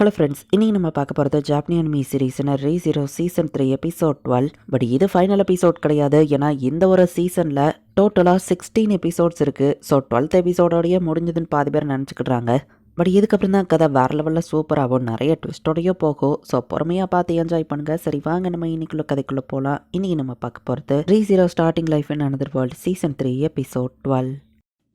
Hello friends இன்றைக்கி நம்ம பார்க்க போகிறது ஜாப்னியன் மீ சீரீஸ்னு re zero season three episode twelve but இது ஃபைனல் எபிசோட் கிடையாது. ஏன்னா இந்த ஒரு சீசனில் டோட்டலாக சிக்ஸ்டீன் எபிசோட்ஸ் இருக்குது ஸோ டுவெல்த் எபிசோடோடய முடிஞ்சதுன்னு பாதி பேர் நினச்சிக்கிட்றாங்க. பட் இதுக்கப்புறம் தான் கதை வேறு லெவலில் சூப்பராகவும் நிறைய ட்விஸ்டோடையோ போகும். ஸோ பொறுமையாக பார்த்து என்ஜாய் பண்ணுங்கள் சரி வாங்க நம்ம இன்னைக்குள்ள கதைக்குள்ளே போகலாம் இன்றைக்கி நம்ம பார்க்க போகிறது re zero starting life in another world season three episode twelve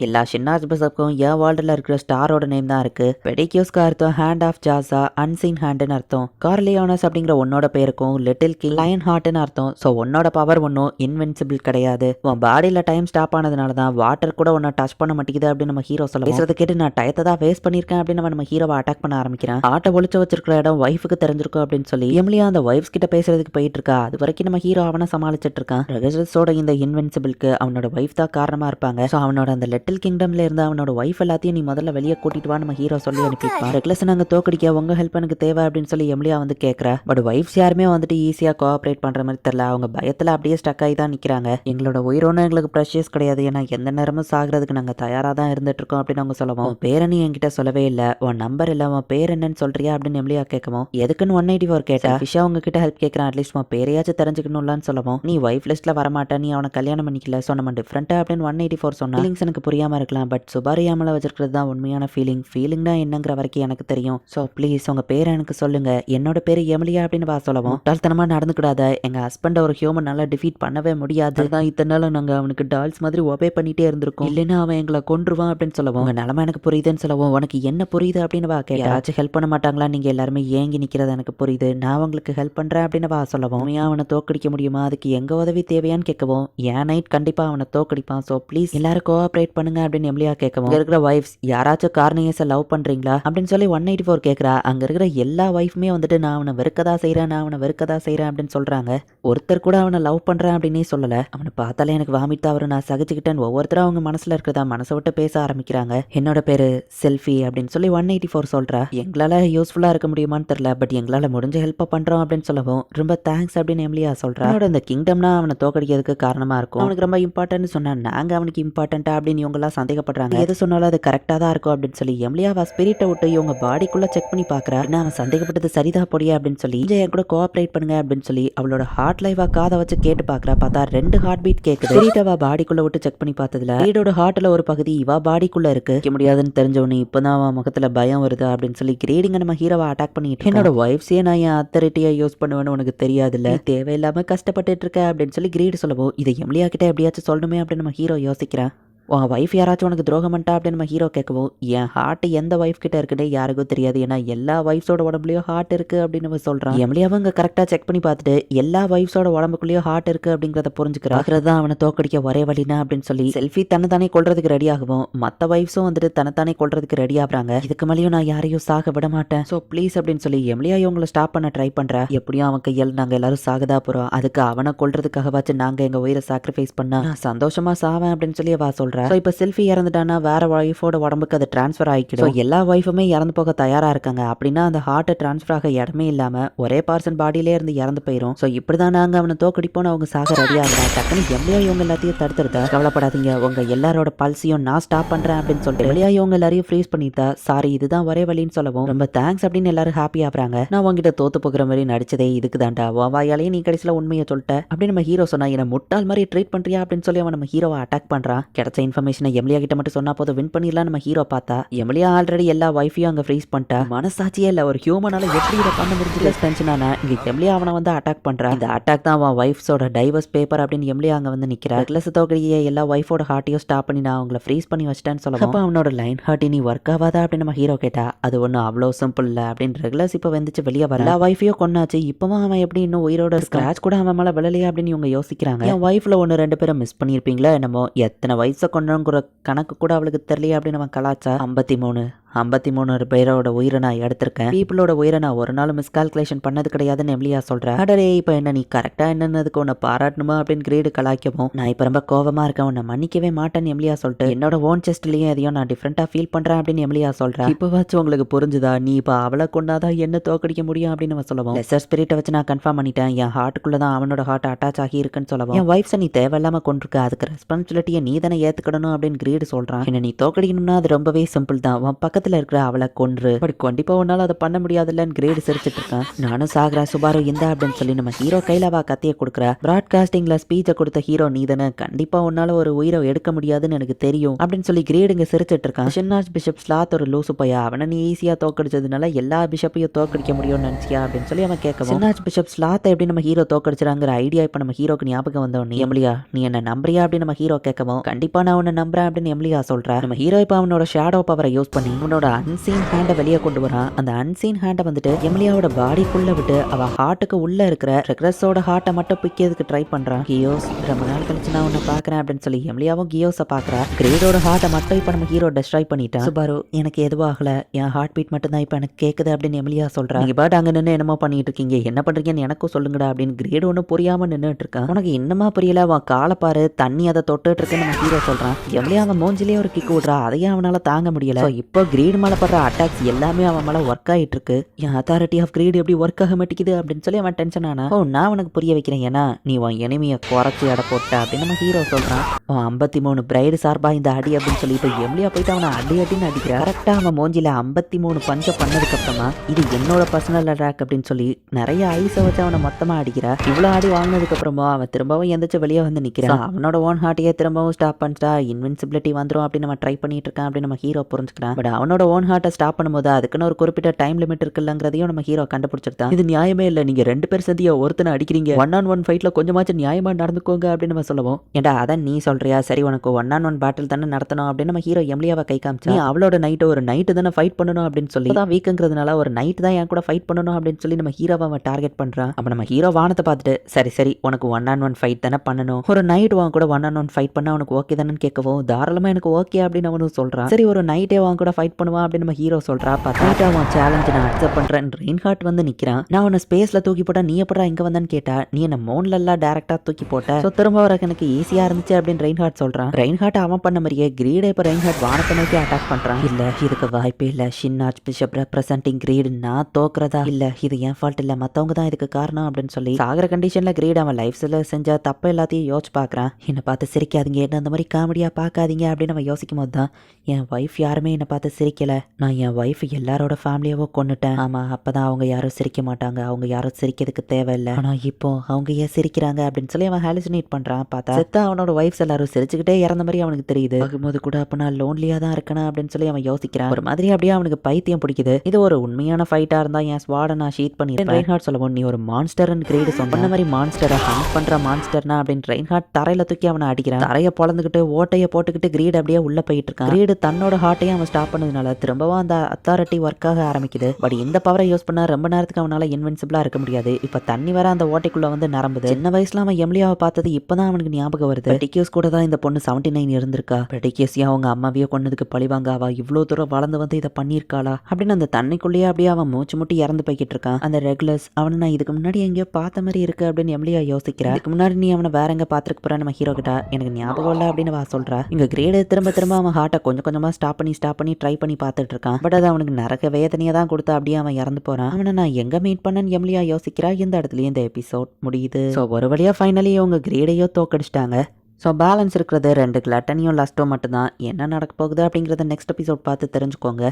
எல்லா ஷின்னாஸ் பிசப்க்கும் என் வேர்ல்டில் இருக்கிற ஸ்டாரோட நேம் தான் இருக்கு. பெடிக்யூஸ்க்கு அர்த்தம் ஹேண்ட் ஆஃப் ஜாஸா அன்சீன் ஹேண்டுன்னு அர்த்தம். கார்லியோனஸ் அப்படிங்கிற உன்னோட பேருக்கும் லிட்டில் கிங் லயன் ஹார்ட்னு அர்த்தம். ஸோ உன்னோட பவர் ஒன்றும் இன்வென்சிபிள் கிடையாது. உன் பாடியில் டைம் ஸ்டாப் ஆனதுனால தான் வாட்டர் கூட உன்னை டச் பண்ண மாட்டேங்குது அப்படின்னு நம்ம ஹீரோ சொல்ல பேசுறது கேட்டு நான் டயத்தை தான் வேஸ்ட் பண்ணியிருக்கேன் அப்படின்னு நம்ம நம்ம ஹீரோவை அட்டாக் பண்ண ஆரம்பிக்கிறேன். ஆட்டை ஒழிச்சு வச்சிருக்கிற இடம் ஒய்ஃபுக்கு தெரிஞ்சிருக்கும் அப்படின்னு சொல்லி எம்லியா அந்த ஒய்ஃப்ஸ் கிட்ட பேசுறதுக்கு போயிட்டு இருக்கா. அது வரைக்கும் நம்ம ஹீரோ அவனை சமாளிச்சிட்டு இருக்கான். ரெகசல்ஸோட இந்த இன்வென்சிபிளுக்கு அவனோட ஒய்ஃப் தான் காரணமா இருப்பாங்க. ஸோ அவனோட அந்த லிட்டில் கிங்டம்ல இருந்து அவனோட ஒய்ஃப் எல்லாத்தையும் நீ முதல்ல வெளியே கூட்டிட்டு வா நம்ம ஹீரோ சொல்லி அனுப்பிப்பான் ரெக்லஸ் நாங்க தோக்கடிக்க உங்க ஹெல்ப் எனக்கு தேவை அப்படின்னு சொல்லி எம்லியா வந்து கேட்கறா பட் ஒய்ஃப்ஸ் யாருமே வந்துட்டு ஈஸியா கோஆப்ரேட் பண்ற மாதிரி தெரியல. அவங்க பயத்துல அப்படியே ஸ்டக் ஆகி தான் நிக்கிறாங்க. எங்களோட உயிரோன்னு எங்களுக்கு ப்ரெஷியஸ் கிடையாது. ஏன்னா எந்த நேரமும் சாகிறதுக்கு நாங்க தயாரா தான் இருந்துட்டு இருக்கோம் அப்படின்னு அவங்க சொல்லுவோம். உன் பேரை நீ என்கிட்ட சொல்லவே இல்லை. உன் நம்பர் இல்லை. உன் பேர் என்னன்னு சொல்றியா அப்படின்னு எம்லியா கேட்கவும் எதுக்குன்னு ஒன் எயிட்டி ஃபோர் கேட்டா ஃபிஷா உங்ககிட்ட ஹெல்ப் கேட்கறான் அட்லீஸ்ட் உன் பேரையாச்சும் தெரிஞ்சுக்கணும்லான்னு சொல்லவும். நீ ஒய்ஃப் லிஸ்ட்ல வரமாட்டேன். நீ அவனை கல்யாணம் பண்ணிக்கல. ஸோ நம்ம டிஃப்ரெண்டா அப்படின்னு ஒன் எயிட்டி ஃபோர் சொன்னா எனக்கு புரியாம இருக்கலாம். பட் சுபாரியாமல வச்சிருக்கிறது தான் உண்மையான ஃபீலிங் ஃபீலிங்னா என்னங்கிற வரைக்கும் எனக்கு தெரியும். ஸோ ப்ளீஸ் உங்க பேரை எனக்கு சொல்லுங்க. என்னோட பேரு எமிலியா அப்படின்னு வா சொல்லவும் முட்டாள்தனமா நடந்துக்கூடாத. எங்க ஹஸ்பண்ட் ஒரு ஹியூமனால டிஃபீட் பண்ணவே முடியாது. தான் இத்தனை நாள் நாங்க அவனுக்கு டால்ஸ் மாதிரி ஒபே பண்ணிட்டே இருந்திருக்கோம். இல்லைன்னா அவன் எங்களை கொன்றுவான் அப்படின்னு சொல்லவும் உங்க நிலமை எனக்கு புரியுதுன்னு சொல்லவும் உனக்கு என்ன புரியுது அப்படின்னு வா யாராச்சும் ஹெல்ப் பண்ண மாட்டாங்களா? நீங்க எல்லாருமே ஏங்கி நிக்கிறது எனக்கு புரியுது. நான் உங்களுக்கு ஹெல்ப் பண்றேன் அப்படின்னு வா சொல்லவும் உண்மையா அவனை தோக்கடிக்க முடியுமா? அதுக்கு எங்க உதவி தேவையான்னு கேட்கவும் என் நைட் கண்டிப்பா அவனை தோக்கடிப்பான். ஸோ ப்ளீஸ் எல்லாரும் கோஆப்ரேட் பண்ணுங்க அப்படின்னு எம்லியா கேட்கவும் இங்க இருக்கிற ஒய்ஃப்ஸ் யாராச்சும் கார்னியஸை லவ் பண்றீங்களா? அப்படின்னு சொல்லி ஒன் எயிட்டி ஃபோர் கேட்குறா அங்க இருக்கிற எல்லா ஒய்ஃபுமே வந்துட்டு நான் அவனை வெறுக்கதா செய்றேன் நான் அவனை வெறுக்கதா செய்றேன் அப்படின்னு சொல்றாங்க. ஒருத்தர் கூட அவனை லவ் பண்றேன் அப்படின்னே சொல்லல. அவனை பார்த்தாலே எனக்கு வாமிட் வரும். நான் சகிச்சுக்கிட்டேன் ஒவ்வொருத்தரும் அவங்க மனசுல இருக்கிறதா மனசை விட்டு பேச ஆரம்பிக்கிறாங்க. என்னோட பேரு செல்ஃபி அப்படின்னு சொல்லி ஒன் எயிட்டி ஃபோர் சொல்றா. எங்களால யூஸ்ஃபுல்லா இருக்க முடியுமான்னு தெரியல பட் எங்களால முடிஞ்ச ஹெல்ப் பண்றோம் அப்படின்னு சொல்லவும் ரொம்ப தேங்க்ஸ் அப்படின்னு எம்லியா சொல்றா. அவனோட இந்த கிங்டம்னா அவனை தோக்கடிக்கிறதுக்கு காரணமா இருக்கும். அவனுக்கு ரொம்ப இம்பார்ட்டன்ட் சொன்னா நாங்க அவனுக்கு இம்பார்ட்டன்ட்டா அப்படின்னு இவங்க எல்லாம் சந்தேகப்படுறாங்க. எது சொன்னாலும் அது கரெக்டா தான் இருக்கும் அப்படின்னு சொல்லி எம்லியாவா ஸ்பிரிட்டை விட்டு இவங்க பாடிக்குள்ள செக் பண்ணி பாக்குறா என்ன அவன் சந்தேகப்பட்டது சரிதா பொடியா அப்படின்னு சொல்லி. "இங்க என் கூட கோஆப்ரேட் பண்ணுங்க அப்படின்னு சொல்லி அவளோட ஹார்ட் லைவா காதை வச்சு கேட்டு பாக்குறா பார்த்தா ரெண்டு ஹார்ட் பீட் கேக்குது ஸ்பிரிட் அவ பாடிக்குள்ள விட்டு செக் பண்ணி பார்த்ததுல ஸ்பிரிட்டோட ஹார்ட்ல ஒரு பகுதி இவ பாடிக்குள்ள இருக்கு. முடியாதுன்னு தெரிஞ்சவனே இப்பதான் அவன் முகத்துல பயம் வருது அப்படின்னு சொல்லி கிரேடிங்க நம்ம ஹீரோவை அட்டாக் பண்ணிட்டு என்னோட ஒய்ஃப்ஸே நான் என் அத்தாரிட்டியா யூஸ் பண்ணுவேன்னு உனக்கு தெரியாதுல்ல? நீ தேவையில்லாம கஷ்டப்பட்டுட்டு இருக்க அப்படின்னு சொல்லி கிரீடு சொல்லவும் இதை எம்லியா கிட்ட எப்படியாச்சும் சொல்லணுமே அப்படின்னு நம்ம ஹீரோ யோசிக்கிறான் உன் ஒய்ஃப் யாராச்சும் உனக்கு துரோகம் பண்ணிட்டா அப்படின்னு நம்ம ஹீரோ கேட்கவும் என் ஹார்ட் எந்த ஒய்ஃப் கிட்ட இருக்குன்னு யாருக்கும் தெரியாது. ஏன்னா எல்லா ஒய்ஃப்ஸோட உடம்புலையும் ஹார்ட் இருக்கு அப்படின்னு நம்ம சொல்றான். எம்லியாவும் இங்க கரெக்டா செக் பண்ணி பார்த்துட்டு எல்லா ஒய்ஃப்ஸோட உடம்புக்குள்ளேயும் ஹார்ட் இருக்கு அப்படிங்கறத புரிஞ்சுக்கிறாங்கிறது தான் அவனை தோக்கடிக்க ஒரே வழினா அப்படின்னு சொல்லி செல்ஃபி தன்னைத்தானே கொள்றதுக்கு ரெடி ஆகவும் மத்த ஒய்ஃப்ஸும் வந்துட்டு தன்னைத்தானே கொள்றதுக்கு ரெடி ஆகுறாங்க. இதுக்கு மேலேயும் நான் யாரையும் சாக விட மாட்டேன். ஸோ ப்ளீஸ் அப்படின்னு சொல்லி எம்லியா இவங்களை ஸ்டாப் பண்ண ட்ரை பண்றா. எப்படியும் அவன் கையால் நாங்க எல்லாரும் சாகதா போறோம். அதுக்கு அவனை கொல்றதுக்காகவாச்சும் நாங்க எங்க உயிரை சாக்ரிஃபைஸ் பண்ணா சந்தோஷமாக சந்தோஷமா சாவேன் அப்படின்னு சொல்லி அவ சொல்றா ஸோ இப்போ செல்ஃபி இறந்துட்டானா வேற ஒய்ஃபோட உடம்புக்கு அது டிரான்ஸ்ஃபர் ஆகிக்கிடும் எல்லா ஒய்ஃபுமே இறந்து போக தயாரா இருக்காங்க. அப்படின்னா அந்த ஹார்ட் டிரான்ஸ்ஃபர் ஆக இடமே இல்லாம ஒரே பர்சன் பாடியிலே இருந்து இறந்து போயிரும். ஸோ இப்படிதான் நாங்க அவனை தோக்கடிப்போம்னு அவங்க சாக ரெடி ஆகுறா டக்குன்னு எம்லியா இவங்க எல்லாத்தையும் தடுத்துருதா? கவலைப்படாதீங்க. உங்க எல்லாரோட பல்ஸையும் நான் ஸ்டாப் பண்றேன் அப்படின்னு சொல்லிட்டு எம்லியா இவங்க எல்லாரையும் ஃப்ரீஸ் பண்ணிட்டா சாரி இதுதான் ஒரே வழின்னு சொல்லவும். ரொம்ப தேங்க்ஸ் அப்படின்னு எல்லாரும் ஹாப்பி ஆகுறாங்க. நான் உங்ககிட்ட தோத்து போகிற மாதிரி நடிச்சதே இதுக்கு உன் வாயாலேயே நீ கடைசியில் உண்மையை சொல்லிட்ட. அப்படின்னு நம்ம ஹீரோ சொன்னா என்ன முட்டாள் மாதிரி ட்ரீட் பண்றியா? அப்படின்னு சொல்லி அவன் நம்ம ஹீரோவை அட்டாக் பண்றான். கிடைச்ச இன்ஃபர்மேஷனை எம்லியா கிட்ட மட்டும் சொன்னா போதும். வின் பண்ணிடலாம் நம்ம ஹீரோ பார்த்தா எம்லியா ஆல்ரெடி எல்லா வைஃபையும் அங்க ஃப்ரீஸ் பண்ணிட்டா மனசாட்சியே இல்ல. ஒரு ஹியூமனால எப்படி இதை பண்ண முடிஞ்சு டென்ஷன் ஆனா இங்க எம்லியா அவனை வந்து அட்டாக் பண்ணுறான் இந்த அட்டாக் தான் அவன் ஒய்ஃப்ஸோட டைவர்ஸ் பேப்பர் அப்படின்னு எம்லியா அங்க வந்து நிக்கிறா. ரெக்லஸ் தோகையே எல்லா ஒய்ஃபோட ஹார்ட்டையும் ஸ்டாப் பண்ணி நான் அவங்கள ஃப்ரீஸ் பண்ணி வச்சிட்டேன்னு சொல்லுவோம் அப்ப அவனோட லைன் ஹார்ட்டி நீ ஒர்க் ஆகாதா அப்படின்னு நம்ம ஹீரோ கேட்டா அது ஒன்றும் அவ்வளோ சிம்பிள் இல்லை அப்படின்னு ரெகுலர்ஸ் இப்போ வந்துச்சு வெளியே வர. எல்லா ஒய்ஃபையும் கொண்டாச்சு இப்பவும் அவன் எப்படி இன்னும் உயிரோட ஸ்கிராச் கூட அவன் மேலே விழலையா அப்படின்னு இவங்க யோசிக்கிறாங்க. என் ஒய்ஃப்ல ஒன்று ரெண்டு பேரும் மிஸ் பண்ணியிருப்பீங்களா என்னமோ? எத்தனை வயசை கொண்டோங்கிற கணக்கு கூட அவளுக்கு தெரியலையா அப்படின்னு அவன் கலாச்சா ஐம்பத்தி மூணு. ஐம்பத்தி மூணு பேரோட உயிரை நான் எடுத்திருக்கேன். பீப்புளோட உயிரை நான் ஒரு நாள் மிஸ்கால்குலேஷன் பண்ணது கிடையாதுன்னு எம்லியா சொல்கிறேன் அடரே இப்போ என்ன நீ கரெக்டாக என்னன்னதுக்கு உன்னை பாராட்டணுமா அப்படின்னு கிரேடு கலாய்க்கவும் நான் இப்போ ரொம்ப கோவமாக இருக்கேன் உன்னை மன்னிக்கவே மாட்டேன்னு எம்லியா சொல்லிட்டு என்னோட ஓன் செஸ்ட்லயும் எதையும் நான் டிஃப்ரெண்ட்டாக ஃபீல் பண்ணுறேன் அப்படின்னு எம்லியா சொல்கிறேன் இப்போவாச்சும் உங்களுக்கு புரிஞ்சுதா நீ இப்போ அவளை கொண்டாதான் என்ன தோக்கடிக்க முடியும் அப்படின்னு நம்ம சொல்லுவோம் லெசர் ஸ்பிரிட்டை வச்சு நான் கன்ஃபார்ம் பண்ணிட்டேன் என் ஹார்ட்டுக்குள்ள தான் அவனோட ஹார்ட் அட்டாச் ஆகி இருக்குன்னு சொல்லவும் என் ஒய்ஃப்ஸை நீ தேவையில்லாம கொண்டிருக்க அதுக்கு ரெஸ்பான்சிபிலிட்டியை நீ தானே ஏற்றுக்கணும் அப்படின்னு கிரீடு சொல்கிறான் என்ன நீ தோக்கடிக்கணும்னா அது ரொம்பவே சிம்பிள் தான். உன் பக்கத்து பக்கத்தில் இருக்கிற அவளை கொன்று. பட் கண்டிப்பா உன்னால அதை பண்ண முடியாதுல்லன்னு கிரேடு சிரிச்சிட்டு இருக்கான் நானும் சாகரா சுபாரு இந்த அப்படின்னு சொல்லி நம்ம ஹீரோ கையில அவ கத்திய கொடுக்குற. பிராட்காஸ்டிங்ல ஸ்பீச்சை கொடுத்த ஹீரோ நீதானே. கண்டிப்பா உன்னால ஒரு உயிரை எடுக்க முடியாதுன்னு எனக்கு தெரியும் அப்படின்னு சொல்லி கிரேடுங்க சிரிச்சிட்டு இருக்கான் ஷின்னாஸ் பிஷப் ஸ்லாத் ஒரு லூசு பையா அவனை நீ ஈஸியா தோக்கடிச்சதுனால எல்லா பிஷப்பையும் தோக்கடிக்க முடியும்னு நினச்சியா? அப்படின்னு சொல்லி அவன் கேட்கவும். ஷின்னாஸ் பிஷப் ஸ்லாத்தை எப்படி நம்ம ஹீரோ தோக்கடிச்சிராங்கிற ஐடியா இப்போ நம்ம ஹீரோக்கு ஞாபகம் வந்தோம் நீ எம்லியா. நீ என்ன நம்புறியா? அப்படின்னு நம்ம ஹீரோ கேட்கவும். கண்டிப்பா நான் உன்னை நம்புறேன் அப்படின்னு எம்லியா சொல்றேன் நம்ம ஹீரோ இப்போ அவனோட ஷேடோ பவரை யூஸ் பண்ணி தன்னோட அன்சீன் ஹேண்டை வெளியே கொண்டு வரான் அந்த அன்சீன் ஹேண்டை வந்துட்டு எமிலியாவோட பாடிக்குள்ள விட்டு அவ ஹார்ட்டுக்கு உள்ள இருக்கிற ரெக்ரஸோட ஹார்ட்டை மட்டும் பிக்கிறதுக்கு ட்ரை பண்றான் கியோஸ் ரொம்ப நாள் கழிச்சு நான் உன்னை பாக்குறேன் அப்படின்னு சொல்லி எமிலியாவும் கியோஸை பாக்குறா கிரேடோட ஹார்ட்டை மட்டும் இப்ப நம்ம ஹீரோ டெஸ்ட்ராய் பண்ணிட்டான் சுபாரு எனக்கு எதுவும் ஆகல. என் ஹார்ட் பீட் மட்டும் தான் இப்ப எனக்கு கேக்குது அப்படின்னு எமிலியா சொல்றா. நீங்க பாட்டு அங்க நின்று என்னமோ பண்ணிட்டு இருக்கீங்க. என்ன பண்றீங்கன்னு எனக்கும் சொல்லுங்கடா அப்படின்னு கிரேட் ஒன்றும் புரியாம நின்றுட்டு இருக்கான் உனக்கு என்னமா புரியல? அவன் காலை பாரு. தண்ணி அதை தொட்டுட்டு இருக்குன்னு நம்ம ஹீரோ சொல்றான். எமிலியா அவன் மூஞ்சிலேயே ஒரு கிக் விடுறா. அதையும் அவனால தாங்க முடியல. இப்போ கிரே கிரீட் மேல படுற அட்டாக்ஸ் எல்லாமே அவன் மேல ஒர்க் ஆயிட்டு இருக்கு என் அத்தாரிட்டி ஆஃப் கிரீட் எப்படி ஒர்க் ஆக மாட்டேங்குது அப்படின்னு சொல்லி அவன் டென்ஷன் ஆனா ஓ நான் உனக்கு புரிய வைக்கிறேன். ஏன்னா நீ உன் எனிமியை குறைச்சி எடை போட்ட அப்படின்னு நம்ம ஹீரோ சொல்றான். அவன் ஐம்பத்தி மூணு பிரைடு சார்பா இந்த அடி அப்படின்னு சொல்லி இப்போ எம்லியா போயிட்டு அவனை அடி அடின்னு அடிக்கிறான் கரெக்டா அவன் மூஞ்சில ஐம்பத்தி மூணு பஞ்ச பண்ணதுக்கு அப்புறமா இது என்னோட பர்சனல் அட்டாக் அப்படின்னு சொல்லி நிறைய ஐஸை வச்சு அவனை மொத்தமா அடிக்கிறா. இவ்வளவு அடி வாங்கினதுக்கு அப்புறமா அவன் திரும்பவும் எந்திரிச்சு வெளியே வந்து நிக்கிறான். So, அவனோட ஓன் ஹார்ட்டையே திரும்பவும் ஸ்டாப் பண்ணிட்டா இன்வின்சிபிலிட்டி வந்துரும் அப்படின்னு நம்ம ட்ரை பண்ணிட்டு இருக்கான் அப்படின்னு நம்ம ஹீரோ புரிஞ்சுக்கிறான். பட் அவனோட ஓன் ஹார்ட்டை ஸ்டாப் பண்ணும்போது அதுக்குன்னு ஒரு குறிப்பிட்ட டைம் லிமிட் இருக்குல்லங்கிறதையும் நம்ம ஹீரோ கண்டுபிடிச்சிருக்கான். இது நியாயமே இல்லை. நீங்க ரெண்டு பேர் சந்தியா ஒருத்தனை அடிக்கிறீங்க. ஒன் ஆன் ஒன் ஃபைட்ல கொஞ்சமாச்சும் நியாயமா நடந்துக்கோங்க அப்படின்னு நம்ம சொல்லுவோம். ஏன்டா அதான் நீ சொல்றியா? சரி உனக்கு ஒன் ஆன் ஒன் பேட்டில் தானே நடத்தணும் அப்படின்னு நம்ம ஹீரோ எம்லியாவை கை காமிச்சு நீ அவளோட நைட்டு ஒரு நைட்டு தானே ஃபைட் பண்ணணும் அப்படின்னு சொல்லி தான் வீக்குங்கிறதுனால ஒரு நைட் தான் என் கூட ஃபைட் பண்ணணும் அப்படின்னு சொல்லி நம்ம ஹீரோவை அவன் டார்கெட் பண்றான். அப்ப நம்ம ஹீரோ வானத்தை பார்த்துட்டு சரி சரி உனக்கு ஒன் ஆன் ஒன் ஃபைட் தானே பண்ணணும். ஒரு நைட் வாங்க கூட ஒன் ஆன் ஒன் ஃபைட் பண்ணால் உனக்கு ஓகே தானே கேட்கவும் தாராளமா எனக்கு ஓகே அப்படின்னு அவனும் சொல்றான். சரி ஒரு நைட்டே வாங்க கூட ஃபைட் பண்ணுவான் அப்படின்னு நம்ம ஹீரோ சொல்றா பார்த்தா அவன் சேலஞ்ச் நான் அக்செப்ட் பண்றேன். ரெயின் ஹார்ட் வந்து நிக்கிறான் நான் உன்னை ஸ்பேஸ்ல தூக்கி போட்டா நீ எப்படா இங்க வந்தான்னு கேட்டா நீ என்ன மோன்ல எல்லாம் டேரக்டா தூக்கி போட்ட. ஸோ திரும்ப வர எனக்கு ஈஸியா இருந்துச்சு அப்படின்னு ரெயின் ஹார்ட் சொல்றான் ரெயின் ஹார்ட் அவன் பண்ண மாதிரியே கிரீடை இப்போ ரெயின் ஹார்ட் வானத்தை நோக்கி அட்டாக் பண்றான். இல்ல இதுக்கு வாய்ப்பே இல்ல. ஷின்னாஜ் பிஷப் ரெப்ரசன்டிங் கிரீடு நான் தோக்குறதா? இல்ல இது என் ஃபால்ட் இல்ல. மத்தவங்க தான் இதுக்கு காரணம் அப்படின்னு சொல்லி சாகிற கண்டிஷன்ல கிரீட் அவன் லைஃப்ஸில் செஞ்ச தப்பு எல்லாத்தையும் யோசிச்சு பார்க்கறான் என்னை பார்த்து சிரிக்காதீங்க. என்ன அந்த மாதிரி காமெடியா பார்க்காதீங்க அப்படின்னு நம்ம யோசிக்கும் போது தான் என் ஒய்ஃப் யாருமே என்னை பார்த்து சிரிக்கல. நான் என் ஒய்ஃப் எல்லாரோட ஃபேமிலியவோ கொண்டுட்டேன் ஆமா அப்பதான் அவங்க யாரும் சிரிக்க மாட்டாங்க. அவங்க யாரும் சிரிக்கிறதுக்கு தேவையில்லை. ஆனா இப்போ அவங்க ஏன் சிரிக்கிறாங்க அப்படின்னு சொல்லி அவன் ஹாலுசினேட் பண்றான். பார்த்தா செத்தா அவனோட ஒய்ஃப்ஸ் எல்லாரும் சிரிச்சுக்கிட்டே இறந்த மாதிரி அவனுக்கு தெரியுது. ஆகும்போது கூட அப்ப நான் லோன்லியா தான் இருக்கணும் அப்படின்னு சொல்லி அவன் யோசிக்கிறான். ஒரு மாதிரி அப்படியே அவனுக்கு பைத்தியம் பிடிக்குது. இது ஒரு உண்மையான ஃபைட்டா இருந்தா என் ஸ்வாட நான் ஷீட் பண்ணி ரெயின் ஹார்ட் சொல்லவும் நீ ஒரு மான்ஸ்டர் கிரேடு சொன்ன மாதிரி மான்ஸ்டரை ஹண்ட் பண்ற மான்ஸ்டர்னா அப்படின்னு ரெயின் ஹார்ட் தரையில தூக்கி அவனை அடிக்கிறான். தரைய பொழந்துக்கிட்டு ஓட்டைய போட்டுக்கிட்டு கிரீட் அப்படியே உள்ள போயிட்டு இருக்கான். கிரீடு தன்னோட ஹார்ட்டையும் அவன் ஸ்டாப் அதனால திரும்பவும் அந்த அத்தாரிட்டி ஒர்க் ஆக ஆரம்பிக்குது. பட் இந்த பவரை யூஸ் பண்ணால் ரொம்ப நேரத்துக்கு அவனால இன்வென்சிபிளா இருக்க முடியாது. இப்ப தண்ணி வர அந்த ஓட்டைக்குள்ள வந்து நரம்புது. சின்ன வயசுல அவன் எம்லியாவை பார்த்தது இப்பதான் அவனுக்கு ஞாபகம் வருது. பெட்டிக்கியூஸ் கூட தான் இந்த பொண்ணு செவன்டி நைன் இருந்திருக்கா பெட்டிக்கியூஸையும் அவங்க அம்மாவையோ கொண்டதுக்கு பழிவாங்க அவ இவ்வளோ தூரம் வளர்ந்து வந்து இதை பண்ணியிருக்காளா? அப்படின்னு அந்த தண்ணிக்குள்ளேயே அப்படியே அவன் மூச்சு முட்டி இறந்து போய்கிட்டு இருக்கான். அந்த ரெகுலர்ஸ் அவனை நான் இதுக்கு முன்னாடி எங்கேயோ பார்த்த மாதிரி இருக்கு அப்படின்னு எம்லியா யோசிக்கிறேன் இதுக்கு முன்னாடி நீ அவனை வேற எங்க பார்த்துருக்க போற? நம்ம ஹீரோ கிட்ட. எனக்கு ஞாபகம் இல்லை அப்படின்னு வா சொல்றா. இங்க கிரேடு திரும்ப திரும்ப அவன் ஹார்ட்டை கொஞ்சம் கொஞ்சமா ஸ்டாப் பண்ணி ஸ்டாப் பண்ணி ட்ரை பண்ணி பார்த்துட்டு இருக்கான் பட் அது அவனுக்கு நரக வேதனையை தான் கொடுத்தா அப்படியே அவன் இறந்து போறான். அவனை நான் எங்க மீட் பண்ணேன்னு எம்லியா யோசிக்கிறா. இந்த இடத்துலயும் இந்த எபிசோட் முடியுது. ஸோ ஒரு வழியா ஃபைனலி அவங்க கிரேடையோ தோக்கடிச்சிட்டாங்க. ஸோ பேலன்ஸ் இருக்கிறது ரெண்டு கிளட்டனியும் லஸ்ட்டோ மட்டும்தான். என்ன நடக்க போகுது அப்படிங்கிறத நெக்ஸ்ட் எபிசோட் பார்த்து தெரிஞ்சுக்கோங்க.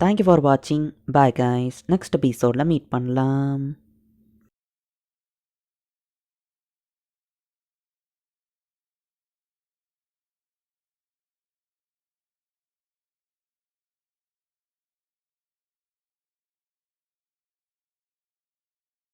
தேங்க்யூ ஃபார் வாட்சிங் பாய் கைஸ் நெக்ஸ்ட் எபிசோடில் மீட் பண்ணலாம்.